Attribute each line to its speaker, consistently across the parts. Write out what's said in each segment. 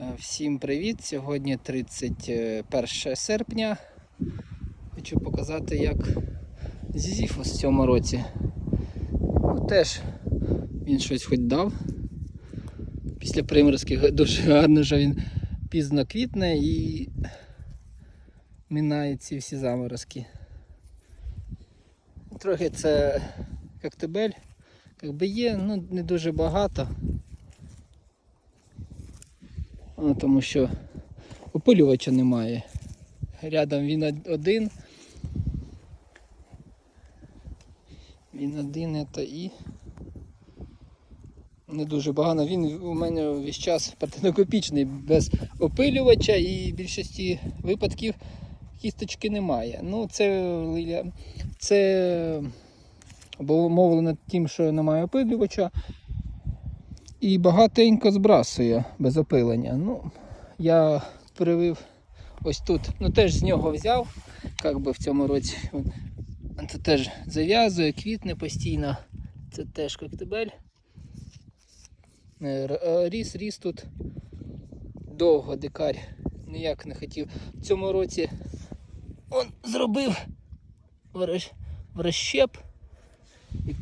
Speaker 1: Е, Всім привіт! Сьогодні 31 серпня. Хочу показати, як Зізіфус в цьому році. Ну, теж він щось хоч дав. Після приморозків дуже гарно, що він пізно квітне і минає ці всі заморозки. Трохи це коктебель, якби є, ну не дуже багато. Тому що опилювача немає. Рядом він один. Він один це і не дуже багато. Він у мене весь час партенокопічний, без опилювача і в більшості випадків кісточки немає. Ну, це, це обумовлено тим, що немає опилювача. І багатенько збрасує без опилення. Ну, я привив ось тут. Ну теж з нього взяв, як би в цьому році. Це теж зав'язує, квітне постійно. Це теж коктебель. Е, е, Ріс, ріс тут довго дикар. Ніяк не хотів. В цьому році он зробив врощеп і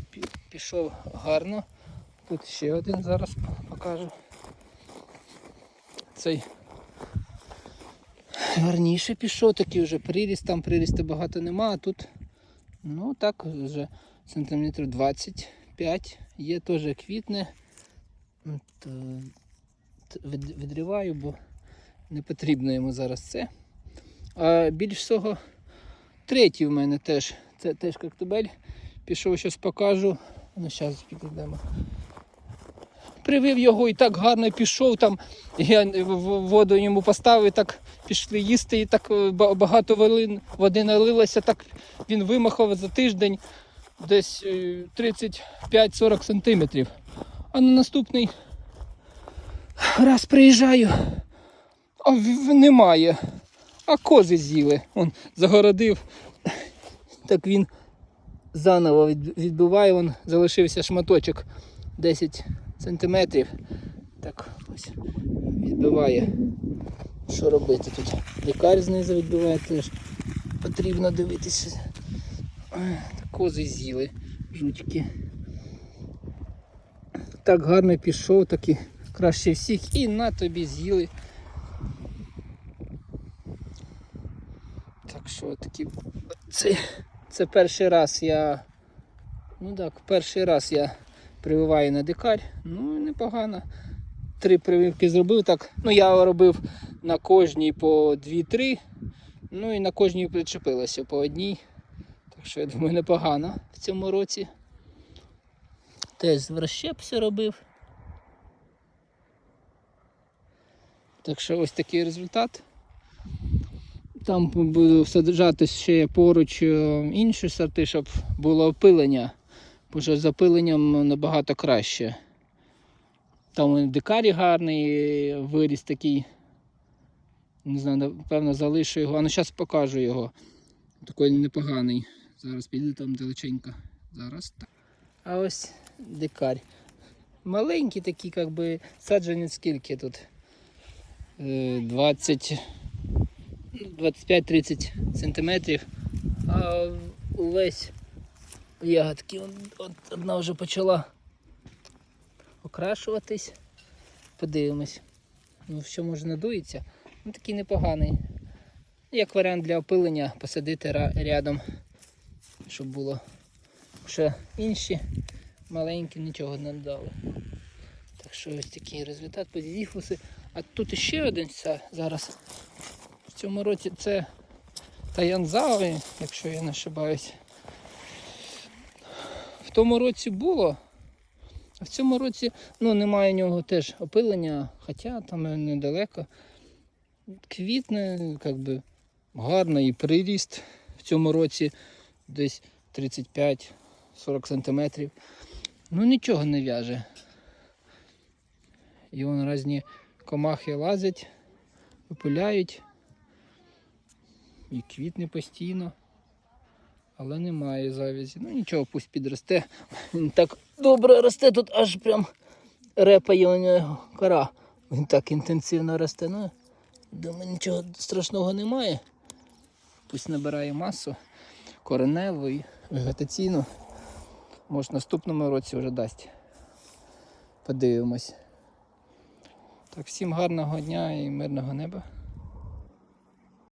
Speaker 1: пішов гарно. Тут ще один зараз покажу. Цей гарніше пішов, такий вже приріст, там прирісту багато нема, а тут ну так вже сантиметрів 25 є теж квітне. От, е, Відриваю, бо не потрібно йому зараз це. А більш всього, третій в мене теж. Це теж коктебель. Пішов, щось покажу. Ну, зараз підійдемо привив його і так гарно пішов. Там я воду йому поставив, так пішли їсти, і так е, багато води, налилося. Так він вимахав за тиждень десь е, 35-40 сантиметрів. А на наступний раз приїжджаю, а немає. А кози з'їли. Он загородив. Так він заново від- відбиває, он залишився шматочок 10 сантиметрів. Так ось відбиває. Що робити тут? Лікар знизу відбиває теж. Потрібно дивитися. Кози з'їли, жучки. Так гарно пішов, таки краще всіх і на тобі з'їли. Так що такі. Це, це перший раз я. Ну так, перший раз я прививаю на дикарь. Ну непогано. Три прививки зробив так. Ну я робив на кожній по 2-3. Ну і на кожній причепилося по одній. Так що я думаю непогано в цьому році. Теж вращеп робив. Так що ось такий результат. Там буду саджати ще поруч е, інші сорти, щоб було опилення. Бо з опиленням набагато краще. Там дикарі гарний, виріс такий. Не знаю, напевно, залишу його. А ну зараз покажу його. Такий непоганий. Зараз піду там далеченько. Зараз так. А ось дикарь. Маленький такий, як би саджанець скільки тут? Е, 20. 25-30 сантиметрів, а увесь ягодки от, одна вже почала окрашуватись. Подивимось. Ну, що може надується. Ну такий непоганий. Як варіант для опилення посадити рядом, щоб було ще інші маленькі нічого не дали. Так що ось такий результат по. А тут ще один зараз. В цьому році це Таянзави, якщо я не ошибаюсь. В тому році було, а в цьому році ну, немає нього теж опилення, хоча там недалеко. Квітне, як би, гарно і приріст в цьому році десь 35-40 сантиметрів. Ну нічого не в'яже. І вон різні комахи лазять, опиляють. І квітне постійно. Але немає завязі. Ну нічого, пусть підросте. Він так добре росте, тут аж прям репає у нього кора. Він так інтенсивно росте. Ну, думаю, нічого страшного немає. Пусть набирає масу кореневу і вегетаційну. Може, в наступному році вже дасть. Подивимось. Так, всім гарного дня і мирного неба.